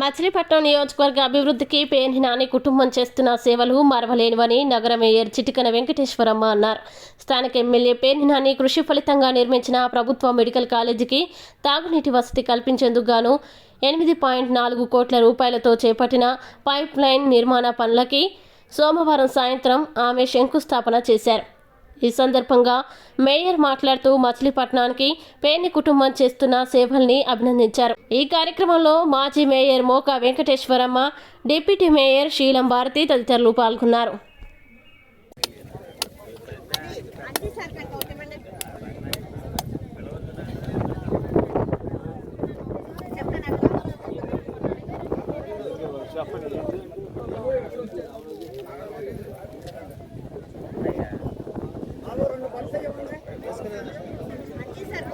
మచిలీపట్నం నియోజకవర్గ అభివృద్ధికి పేర్ని నాని కుటుంబం చేస్తున్న సేవలు మరవలేనివని నగర మేయర్ చిటికన వెంకటేశ్వరమ్మ అన్నారు. స్థానిక ఎమ్మెల్యే పేర్ని నాని కృషి ఫలితంగా నిర్మించిన ప్రభుత్వ మెడికల్ కాలేజీకి తాగునీటి వసతి కల్పించేందుకు గాను ఎనిమిది పాయింట్ నాలుగు కోట్ల రూపాయలతో చేపట్టిన పైప్ లైన్ నిర్మాణ పనులకి సోమవారం సాయంత్రం ఆమె శంకుస్థాపన చేశారు. ఈ సందర్భంగా మేయర్ మాట్లాడుతూ మచిలీపట్నానికి పేర్ని కుటుంబం చేస్తున్న సేవల్ని అభినందించారు. ఈ కార్యక్రమంలో మాజీ mayor Moka Venkateswaramma deputy mayor Seelam Bharathi తదితరులు పాల్గొన్నారు.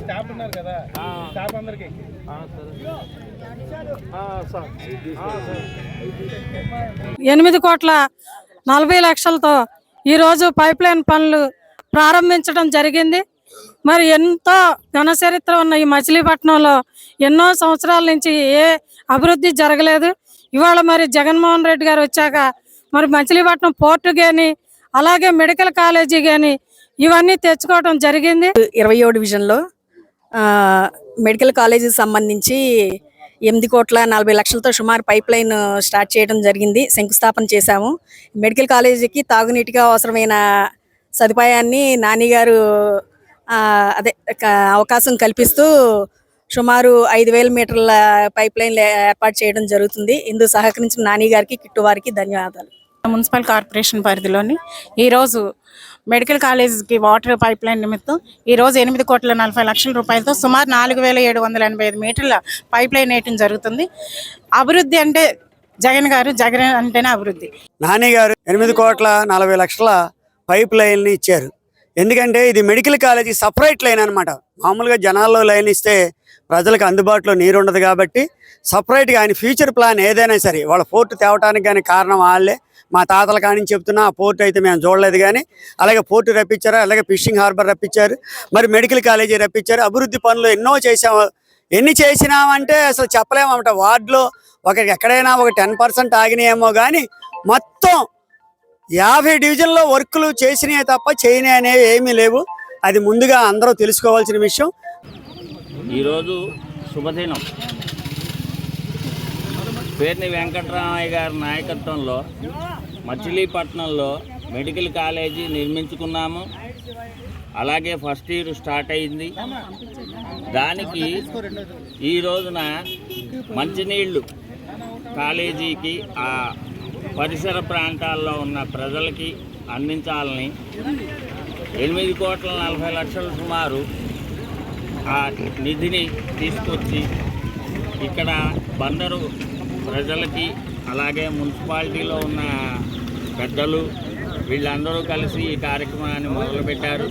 స్టాఫ్ ఉన్నారు కదా. స్టాఫ్ అందరికి. ఎనిమిది కోట్ల నలభై లక్షలతో ఈరోజు పైప్ లైన్ పనులు ప్రారంభించడం జరిగింది. మరి ఎంతో ఘనచరిత్ర ఉన్న ఈ మచిలీపట్నంలో ఎన్నో సంవత్సరాల నుంచి ఏ అభివృద్ధి జరగలేదు. ఇవాళ మరి జగన్మోహన్ రెడ్డి గారు వచ్చాక మరి మచిలీపట్నం పోర్టు కానీ అలాగే మెడికల్ కాలేజీ కానీ ఇవన్నీ తెచ్చుకోవడం జరిగింది. ఇరవై ఏడు డివిజన్లో మెడికల్ కాలేజీ సంబంధించి ఎనిమిది కోట్ల నలభై లక్షలతో సుమారు పైప్ లైన్ స్టార్ట్ చేయడం జరిగింది. శంకుస్థాపన చేశాము. మెడికల్ కాలేజీకి తాగునీటిగా అవసరమైన సదుపాయాన్ని నానిగారు అదే అవకాశం కల్పిస్తూ సుమారు ఐదు వేల మీటర్ల పైప్ లైన్ ఏర్పాటు చేయడం జరుగుతుంది. ఇందుకు సహకరించిన నాని గారికి కిట్టు వారికి ధన్యవాదాలు. మున్సిపల్ కార్పొరేషన్ పరిధిలోని ఈరోజు మెడికల్ కాలేజీకి వాటర్ పైప్ లైన్ నిమిత్తం ఈరోజు ఎనిమిది కోట్ల నలభై లక్షల రూపాయలతో సుమారు నాలుగు వేల ఏడు వందల ఎనభై ఐదు మీటర్ల పైప్ లైన్ వేయటం జరుగుతుంది. అభివృద్ధి అంటే జగన్ గారు జగన్ అంటేనే అభివృద్ధి. నాని గారు ఎనిమిది కోట్ల నలభై లక్షల పైప్ లైన్ని ఇచ్చారు. ఎందుకంటే ఇది మెడికల్ కాలేజీ సపరేట్ లైన్ అన్నమాట. మామూలుగా జనాల్లో లైన్ ఇస్తే ప్రజలకు అందుబాటులో నీరు ఉండదు కాబట్టి సపరేట్గా ఆయన ఫ్యూచర్ ప్లాన్ ఏదైనా సరే వాళ్ళ పోర్టు తేవటానికి కానీ కారణం వాళ్ళే మా తాతల కాని చెప్తున్నా ఆ పోర్టు అయితే మేము చూడలేదు కానీ అలాగే పోర్టు రప్పించారు అలాగే ఫిషింగ్ హార్బర్ రప్పించారు మరి మెడికల్ కాలేజీ రప్పించారు. అభివృద్ధి పనులు ఎన్నో చేసాము ఎన్ని చేసినామంటే అసలు చెప్పలేమన్నమాట. వార్డులో ఒక ఎక్కడైనా ఒక టెన్ పర్సెంట్ ఆగినాయేమో కానీ మొత్తం యాభై డివిజన్లో వర్కులు చేసినాయి తప్ప చేయని అనేవి ఏమీ లేవు. అది ముందుగా అందరూ తెలుసుకోవాల్సిన విషయం. ఈరోజు శుభదినం. పేర్ని వెంకటరామయ్య గారి నాయకత్వంలో మచిలీపట్నంలో మెడికల్ కాలేజీ నిర్మించుకున్నాము. అలాగే ఫస్ట్ ఇయర్ స్టార్ట్ అయింది. దానికి ఈ రోజున మంచినీళ్ళు కాలేజీకి ఆ పరిసర ప్రాంతాల్లో ఉన్న ప్రజలకి అందించాలని ఎనిమిది కోట్ల నలభై లక్షల సుమారు ఆ నిధిని తీసుకొచ్చి ఇక్కడ బందరు ప్రజలకి అలాగే మున్సిపాలిటీలో ఉన్న పెద్దలు వీళ్ళందరూ కలిసి ఈ కార్యక్రమాన్ని మొదలుపెట్టారు.